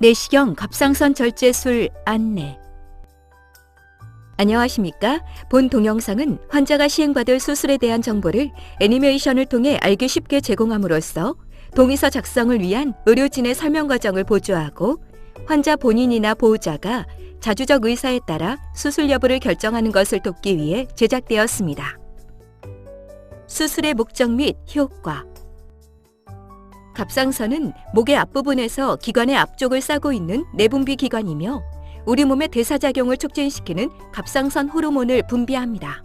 내시경 갑상선 절제술 안내 안녕하십니까? 본 동영상은 환자가 시행받을 수술에 대한 정보를 애니메이션을 통해 알기 쉽게 제공함으로써 동의서 작성을 위한 의료진의 설명 과정을 보조하고 환자 본인이나 보호자가 자주적 의사에 따라 수술 여부를 결정하는 것을 돕기 위해 제작되었습니다. 수술의 목적 및 효과 갑상선은 목의 앞부분에서 기관의 앞쪽을 싸고 있는 내분비 기관이며 우리 몸의 대사작용을 촉진시키는 갑상선 호르몬을 분비합니다.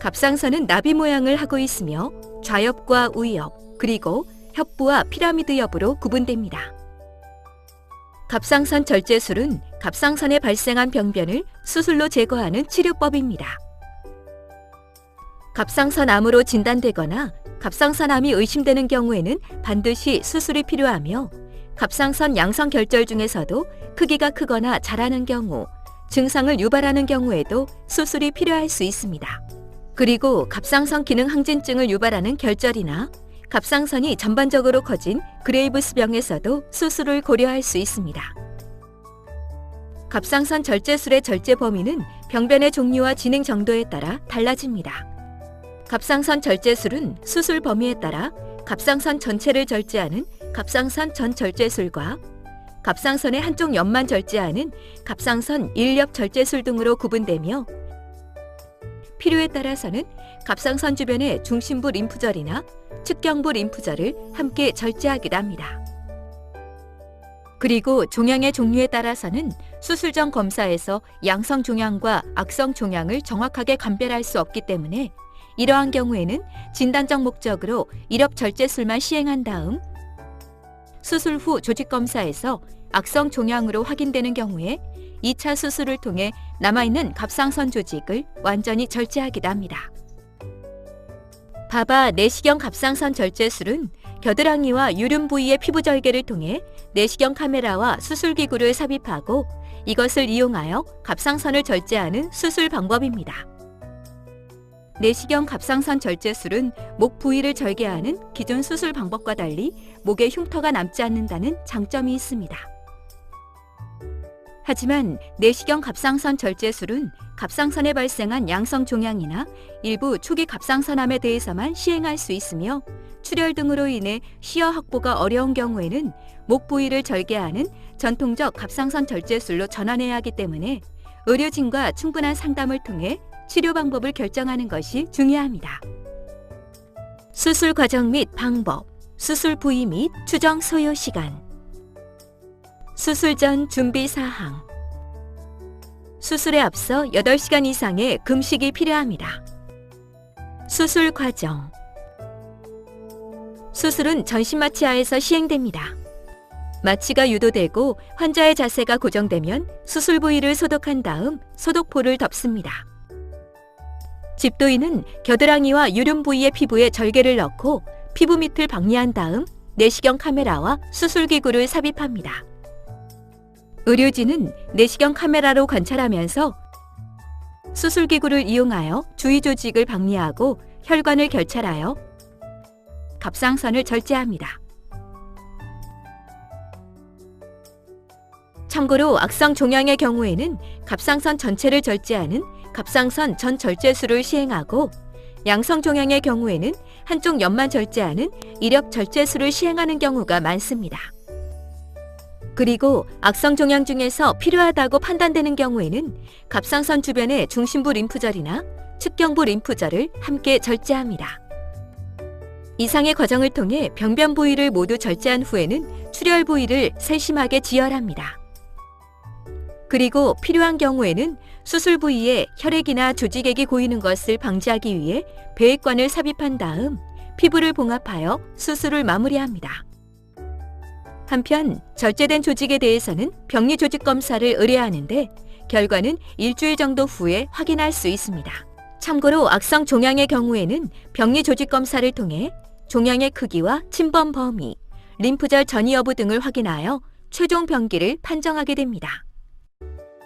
갑상선은 나비 모양을 하고 있으며 좌엽과 우엽, 그리고 협부와 피라미드 옆으로 구분됩니다. 갑상선 절제술은 갑상선에 발생한 병변을 수술로 제거하는 치료법입니다. 갑상선암으로 진단되거나 갑상선암이 의심되는 경우에는 반드시 수술이 필요하며 갑상선 양성 결절 중에서도 크기가 크거나 자라는 경우, 증상을 유발하는 경우에도 수술이 필요할 수 있습니다. 그리고 갑상선 기능 항진증을 유발하는 결절이나 갑상선이 전반적으로 커진 그레이브스 병에서도 수술을 고려할 수 있습니다. 갑상선 절제술의 절제 범위는 병변의 종류와 진행 정도에 따라 달라집니다. 갑상선 절제술은 수술 범위에 따라 갑상선 전체를 절제하는 갑상선 전 절제술과 갑상선의 한쪽 옆만 절제하는 갑상선 일엽 절제술 등으로 구분되며 필요에 따라서는 갑상선 주변의 중심부 림프절이나 측경부 림프절을 함께 절제하기도 합니다. 그리고 종양의 종류에 따라서는 수술 전 검사에서 양성 종양과 악성 종양을 정확하게 감별할 수 없기 때문에 이러한 경우에는 진단적 목적으로 일엽 절제술만 시행한 다음 수술 후 조직 검사에서 악성 종양으로 확인되는 경우에 2차 수술을 통해 남아있는 갑상선 조직을 완전히 절제하기도 합니다. 바바 내시경 갑상선 절제술은 겨드랑이와 유륜 부위의 피부 절개를 통해 내시경 카메라와 수술 기구를 삽입하고 이것을 이용하여 갑상선을 절제하는 수술 방법입니다. 내시경 갑상선 절제술은 목 부위를 절개하는 기존 수술 방법과 달리 목에 흉터가 남지 않는다는 장점이 있습니다. 하지만 내시경 갑상선 절제술은 갑상선에 발생한 양성 종양이나 일부 초기 갑상선암에 대해서만 시행할 수 있으며 출혈 등으로 인해 시어 확보가 어려운 경우에는 목 부위를 절개하는 전통적 갑상선 절제술로 전환해야 하기 때문에 의료진과 충분한 상담을 통해 치료 방법을 결정하는 것이 중요합니다. 수술 과정 및 방법, 수술 부위 및 추정 소요 시간, 수술 전 준비 사항. 수술에 앞서 8시간 이상의 금식이 필요합니다. 수술 과정. 수술은 전신 마취하에서 시행됩니다. 마취가 유도되고 환자의 자세가 고정되면 수술 부위를 소독한 다음 소독포를 덮습니다. 집도인은 겨드랑이와 유륜 부위의 피부에 절개를 넣고 피부 밑을 박리한 다음 내시경 카메라와 수술기구를 삽입합니다. 의료진은 내시경 카메라로 관찰하면서 수술기구를 이용하여 주위 조직을 박리하고 혈관을 결찰하여 갑상선을 절제합니다. 참고로 악성 종양의 경우에는 갑상선 전체를 절제하는 갑상선 전 절제술을 시행하고 양성 종양의 경우에는 한쪽 옆만 절제하는 이력 절제술을 시행하는 경우가 많습니다. 그리고 악성 종양 중에서 필요하다고 판단되는 경우에는 갑상선 주변의 중심부 림프절이나 측경부 림프절을 함께 절제합니다. 이상의 과정을 통해 병변 부위를 모두 절제한 후에는 출혈 부위를 세심하게 지혈합니다. 그리고 필요한 경우에는 수술 부위에 혈액이나 조직액이 고이는 것을 방지하기 위해 배액관을 삽입한 다음 피부를 봉합하여 수술을 마무리합니다. 한편 절제된 조직에 대해서는 병리 조직 검사를 의뢰하는데 결과는 일주일 정도 후에 확인할 수 있습니다. 참고로 악성 종양의 경우에는 병리 조직 검사를 통해 종양의 크기와 침범 범위, 림프절 전이 여부 등을 확인하여 최종 병기를 판정하게 됩니다.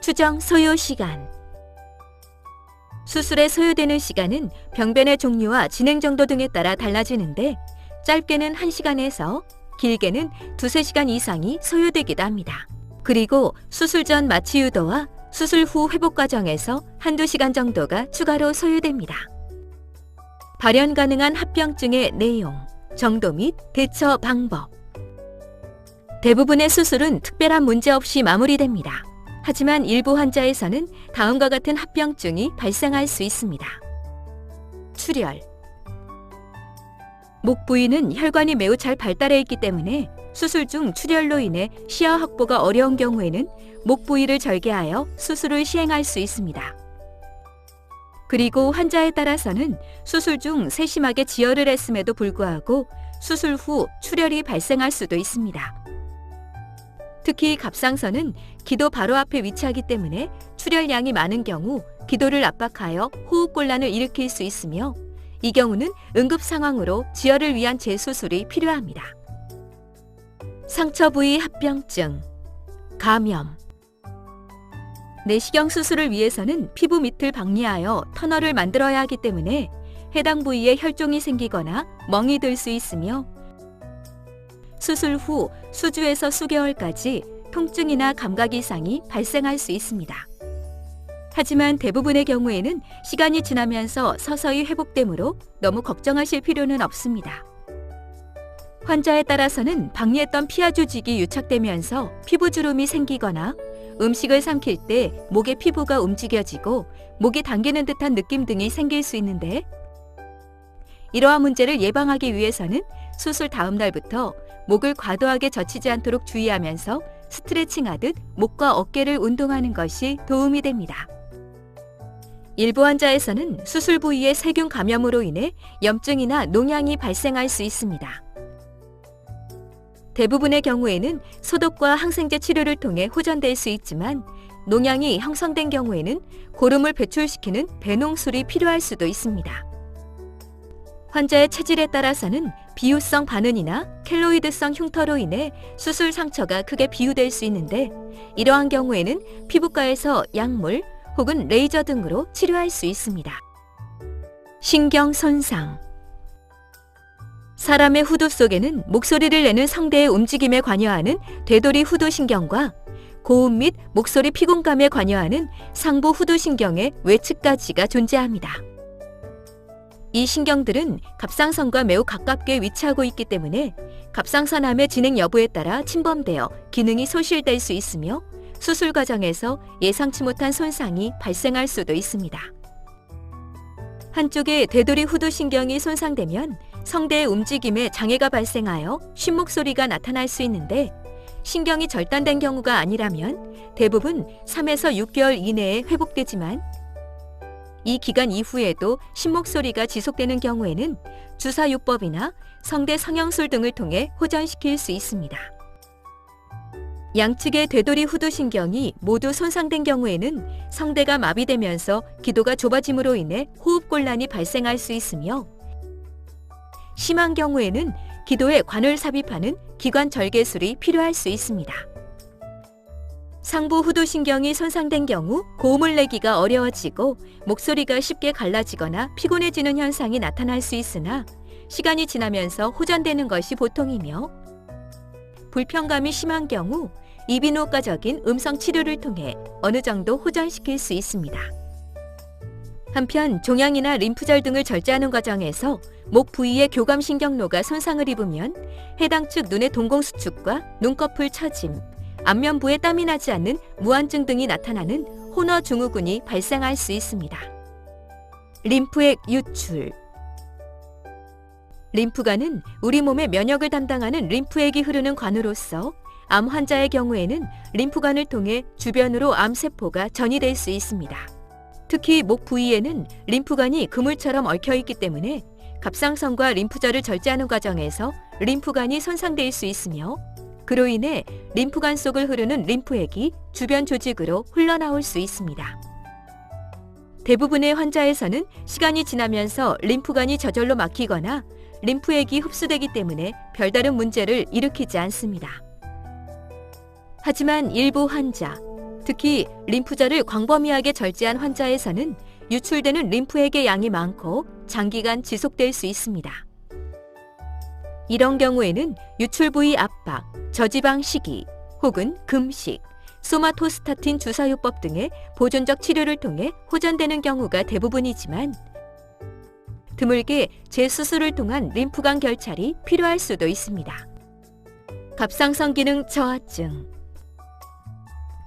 추정 소요 시간 수술에 소요되는 시간은 병변의 종류와 진행 정도 등에 따라 달라지는데 짧게는 1시간에서 길게는 두세 시간 이상이 소요되기도 합니다. 그리고 수술 전 마취 유도와 수술 후 회복 과정에서 한두 시간 정도가 추가로 소요됩니다. 발현 가능한 합병증의 내용, 정도 및 대처 방법. 대부분의 수술은 특별한 문제 없이 마무리됩니다. 하지만 일부 환자에서는 다음과 같은 합병증이 발생할 수 있습니다. 출혈. 목 부위는 혈관이 매우 잘 발달해 있기 때문에 수술 중 출혈로 인해 시야 확보가 어려운 경우에는 목 부위를 절개하여 수술을 시행할 수 있습니다. 그리고 환자에 따라서는 수술 중 세심하게 지혈을 했음에도 불구하고 수술 후 출혈이 발생할 수도 있습니다. 특히 갑상선은 기도 바로 앞에 위치하기 때문에 출혈량이 많은 경우 기도를 압박하여 호흡곤란을 일으킬 수 있으며 이 경우는 응급 상황으로 지혈을 위한 재수술이 필요합니다. 상처 부위 합병증, 감염. 내시경 수술을 위해서는 피부 밑을 박리하여 터널을 만들어야 하기 때문에 해당 부위에 혈종이 생기거나 멍이 들 수 있으며 수술 후 수주에서 수개월까지 통증이나 감각 이상이 발생할 수 있습니다. 하지만 대부분의 경우에는 시간이 지나면서 서서히 회복되므로 너무 걱정하실 필요는 없습니다. 환자에 따라서는 박리했던 피하 조직이 유착되면서 피부 주름이 생기거나 음식을 삼킬 때 목의 피부가 움직여지고 목이 당기는 듯한 느낌 등이 생길 수 있는데 이러한 문제를 예방하기 위해서는 수술 다음 날부터 목을 과도하게 젖히지 않도록 주의하면서 스트레칭하듯 목과 어깨를 운동하는 것이 도움이 됩니다. 일부 환자에서는 수술 부위의 세균 감염으로 인해 염증이나 농양이 발생할 수 있습니다. 대부분의 경우에는 소독과 항생제 치료를 통해 호전될 수 있지만 농양이 형성된 경우에는 고름을 배출시키는 배농술이 필요할 수도 있습니다. 환자의 체질에 따라서는 비유성 반응이나 켈로이드성 흉터로 인해 수술 상처가 크게 비유될 수 있는데 이러한 경우에는 피부과에서 약물 혹은 레이저 등으로 치료할 수 있습니다. 신경 손상 사람의 후두 속에는 목소리를 내는 성대의 움직임에 관여하는 되돌이 후두 신경과 고음 및 목소리 피곤감에 관여하는 상부 후두 신경의 외측까지가 존재합니다. 이 신경들은 갑상선과 매우 가깝게 위치하고 있기 때문에 갑상선암의 진행 여부에 따라 침범되어 기능이 소실될 수 있으며 수술 과정에서 예상치 못한 손상이 발생할 수도 있습니다. 한쪽의 되돌이 후두 신경이 손상되면 성대의 움직임에 장애가 발생하여 쉰목소리가 나타날 수 있는데 신경이 절단된 경우가 아니라면 대부분 3에서 6개월 이내에 회복되지만 이 기간 이후에도 신목소리가 지속되는 경우에는 주사요법이나 성대 성형술 등을 통해 호전시킬 수 있습니다. 양측의 되돌이 후두신경이 모두 손상된 경우에는 성대가 마비되면서 기도가 좁아짐으로 인해 호흡곤란이 발생할 수 있으며 심한 경우에는 기도에 관을 삽입하는 기관 절개술이 필요할 수 있습니다. 상부 후두신경이 손상된 경우 고음을 내기가 어려워지고 목소리가 쉽게 갈라지거나 피곤해지는 현상이 나타날 수 있으나 시간이 지나면서 호전되는 것이 보통이며 불편감이 심한 경우 이비인후과적인 음성 치료를 통해 어느 정도 호전시킬 수 있습니다. 한편 종양이나 림프절 등을 절제하는 과정에서 목 부위의 교감신경로가 손상을 입으면 해당 측 눈의 동공수축과 눈꺼풀 처짐, 안면부에 땀이 나지 않는 무한증 등이 나타나는 혼어 증후군이 발생할 수 있습니다. 림프액 유출 림프관은 우리 몸의 면역을 담당하는 림프액이 흐르는 관으로서 암 환자의 경우에는 림프관을 통해 주변으로 암세포가 전이될 수 있습니다. 특히 목 부위에는 림프관이 그물처럼 얽혀 있기 때문에 갑상선과 림프절을 절제하는 과정에서 림프관이 손상될 수 있으며 그로 인해 림프관 속을 흐르는 림프액이 주변 조직으로 흘러나올 수 있습니다. 대부분의 환자에서는 시간이 지나면서 림프관이 저절로 막히거나 림프액이 흡수되기 때문에 별다른 문제를 일으키지 않습니다. 하지만 일부 환자, 특히 림프절을 광범위하게 절제한 환자에서는 유출되는 림프액의 양이 많고 장기간 지속될 수 있습니다. 이런 경우에는 유출 부위 압박, 저지방 식이 혹은 금식, 소마토스타틴 주사요법 등의 보존적 치료를 통해 호전되는 경우가 대부분이지만 드물게 재수술을 통한 림프관 결찰이 필요할 수도 있습니다. 갑상선 기능 저하증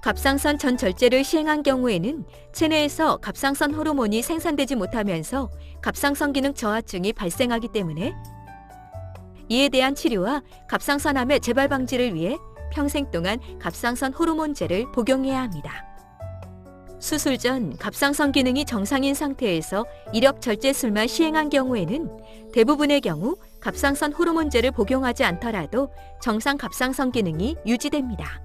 갑상선 전절제를 시행한 경우에는 체내에서 갑상선 호르몬이 생산되지 못하면서 갑상선 기능 저하증이 발생하기 때문에 이에 대한 치료와 갑상선암의 재발 방지를 위해 평생 동안 갑상선 호르몬제를 복용해야 합니다. 수술 전 갑상선 기능이 정상인 상태에서 이력 절제술만 시행한 경우에는 대부분의 경우 갑상선 호르몬제를 복용하지 않더라도 정상 갑상선 기능이 유지됩니다.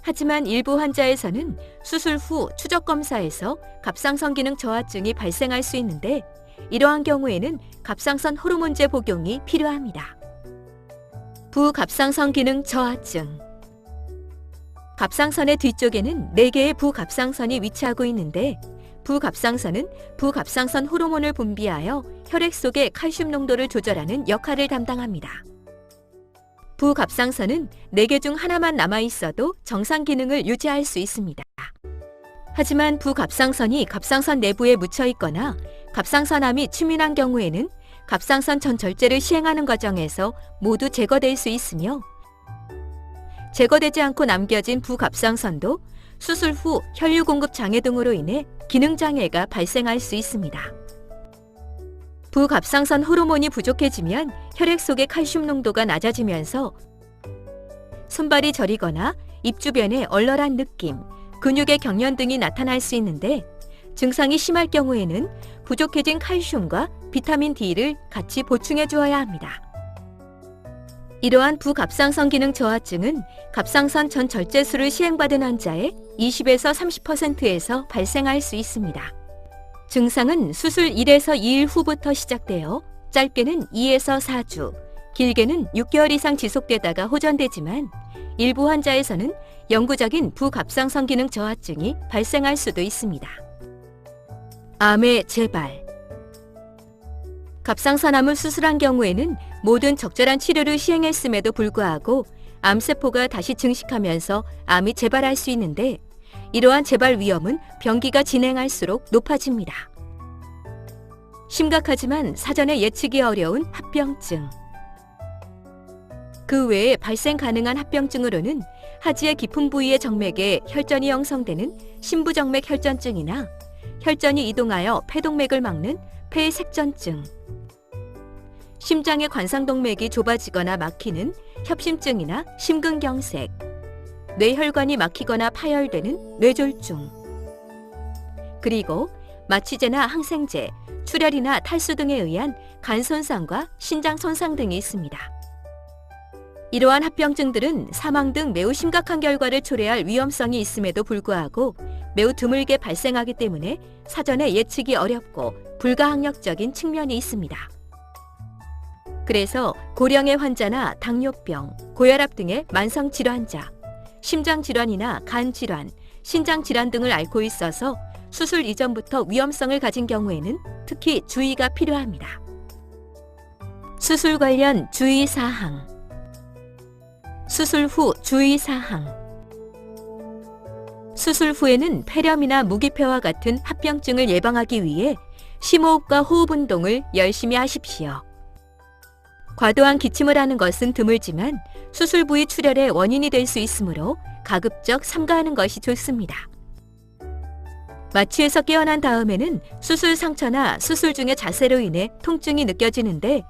하지만 일부 환자에서는 수술 후 추적 검사에서 갑상선 기능 저하증이 발생할 수 있는데 이러한 경우에는 갑상선 호르몬제 복용이 필요합니다. 부갑상선 기능 저하증 갑상선의 뒤쪽에는 4개의 부갑상선이 위치하고 있는데 부갑상선은 부갑상선 호르몬을 분비하여 혈액 속의 칼슘 농도를 조절하는 역할을 담당합니다. 부갑상선은 4개 중 하나만 남아 있어도 정상 기능을 유지할 수 있습니다. 하지만 부갑상선이 갑상선 내부에 묻혀 있거나 갑상선암이 치밀한 경우에는 갑상선 전절제를 시행하는 과정에서 모두 제거될 수 있으며 제거되지 않고 남겨진 부갑상선도 수술 후 혈류 공급 장애 등으로 인해 기능 장애가 발생할 수 있습니다. 부갑상선 호르몬이 부족해지면 혈액 속의 칼슘 농도가 낮아지면서 손발이 저리거나 입 주변에 얼얼한 느낌, 근육의 경련 등이 나타날 수 있는데 증상이 심할 경우에는 부족해진 칼슘과 비타민 D를 같이 보충해 주어야 합니다. 이러한 부갑상선 기능 저하증은 갑상선 전 절제술을 시행받은 환자의 20에서 30%에서 발생할 수 있습니다. 증상은 수술 1에서 2일 후부터 시작되어 짧게는 2에서 4주, 길게는 6개월 이상 지속되다가 호전되지만 일부 환자에서는 영구적인 부갑상선 기능 저하증이 발생할 수도 있습니다. 암의 재발 갑상선암을 수술한 경우에는 모든 적절한 치료를 시행했음에도 불구하고 암세포가 다시 증식하면서 암이 재발할 수 있는데 이러한 재발 위험은 병기가 진행할수록 높아집니다. 심각하지만 사전에 예측이 어려운 합병증. 그 외에 발생 가능한 합병증으로는 하지의 깊은 부위의 정맥에 혈전이 형성되는 심부정맥 혈전증이나 혈전이 이동하여 폐동맥을 막는 폐색전증, 심장의 관상동맥이 좁아지거나 막히는 협심증이나 심근경색, 뇌혈관이 막히거나 파열되는 뇌졸중, 그리고 마취제나 항생제, 출혈이나 탈수 등에 의한 간 손상과 신장 손상 등이 있습니다. 이러한 합병증들은 사망 등 매우 심각한 결과를 초래할 위험성이 있음에도 불구하고 매우 드물게 발생하기 때문에 사전에 예측이 어렵고 불가항력적인 측면이 있습니다. 그래서 고령의 환자나 당뇨병, 고혈압 등의 만성 질환자, 심장 질환이나 간 질환, 신장 질환 등을 앓고 있어서 수술 이전부터 위험성을 가진 경우에는 특히 주의가 필요합니다. 수술 관련 주의 사항. 수술 후 주의 사항. 수술 후에는 폐렴이나 무기폐와 같은 합병증을 예방하기 위해 심호흡과 호흡 운동을 열심히 하십시오. 과도한 기침을 하는 것은 드물지만 수술 부위 출혈의 원인이 될 수 있으므로 가급적 삼가하는 것이 좋습니다. 마취에서 깨어난 다음에는 수술 상처나 수술 중의 자세로 인해 통증이 느껴지는데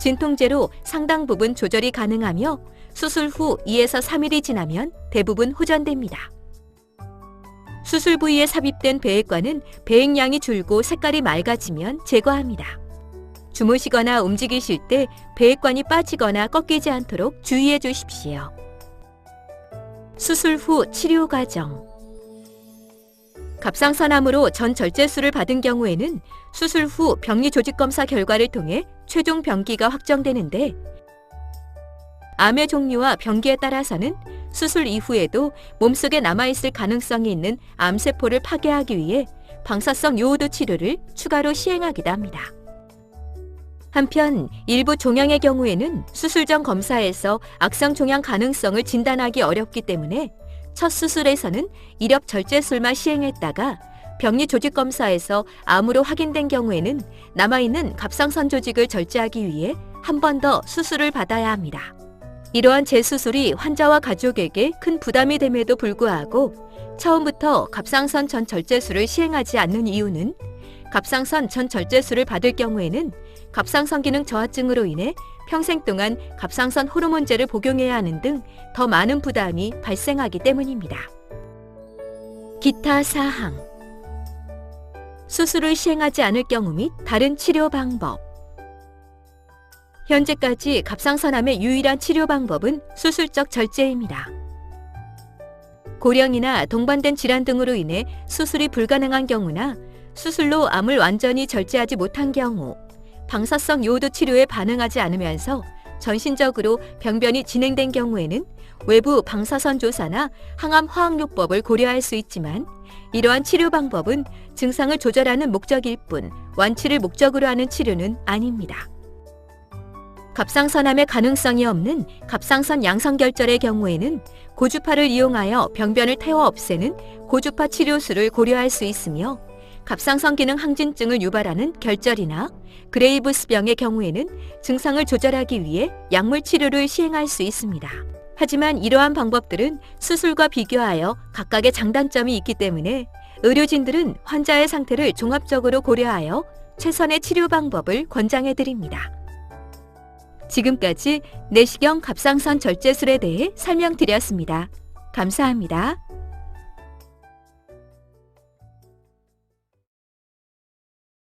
진통제로 상당 부분 조절이 가능하며 수술 후 2에서 3일이 지나면 대부분 호전됩니다. 수술 부위에 삽입된 배액관은 배액량이 줄고 색깔이 맑아지면 제거합니다. 주무시거나 움직이실 때 배액관이 빠지거나 꺾이지 않도록 주의해 주십시오. 수술 후 치료 과정 갑상선암으로 전 절제술을 받은 경우에는 수술 후 병리 조직 검사 결과를 통해 최종 병기가 확정되는데 암의 종류와 병기에 따라서는 수술 이후에도 몸속에 남아있을 가능성이 있는 암세포를 파괴하기 위해 방사성 요오드 치료를 추가로 시행하기도 합니다. 한편 일부 종양의 경우에는 수술 전 검사에서 악성 종양 가능성을 진단하기 어렵기 때문에 첫 수술에서는 이력 절제술만 시행했다가 병리 조직 검사에서 암으로 확인된 경우에는 남아있는 갑상선 조직을 절제하기 위해 한 번 더 수술을 받아야 합니다. 이러한 재수술이 환자와 가족에게 큰 부담이 됨에도 불구하고 처음부터 갑상선 전 절제술을 시행하지 않는 이유는 갑상선 전 절제술을 받을 경우에는 갑상선 기능 저하증으로 인해 평생 동안 갑상선 호르몬제를 복용해야 하는 등 더 많은 부담이 발생하기 때문입니다. 기타 사항 수술을 시행하지 않을 경우 및 다른 치료 방법 현재까지 갑상선암의 유일한 치료 방법은 수술적 절제입니다. 고령이나 동반된 질환 등으로 인해 수술이 불가능한 경우나 수술로 암을 완전히 절제하지 못한 경우, 방사성 요오드 치료에 반응하지 않으면서 전신적으로 병변이 진행된 경우에는 외부 방사선 조사나 항암 화학요법을 고려할 수 있지만 이러한 치료 방법은 증상을 조절하는 목적일 뿐 완치를 목적으로 하는 치료는 아닙니다. 갑상선암의 가능성이 없는 갑상선 양성결절의 경우에는 고주파를 이용하여 병변을 태워 없애는 고주파 치료술을 고려할 수 있으며 갑상선 기능 항진증을 유발하는 결절이나 그레이브스병의 경우에는 증상을 조절하기 위해 약물 치료를 시행할 수 있습니다. 하지만 이러한 방법들은 수술과 비교하여 각각의 장단점이 있기 때문에 의료진들은 환자의 상태를 종합적으로 고려하여 최선의 치료 방법을 권장해 드립니다. 지금까지 내시경 갑상선 절제술에 대해 설명드렸습니다. 감사합니다.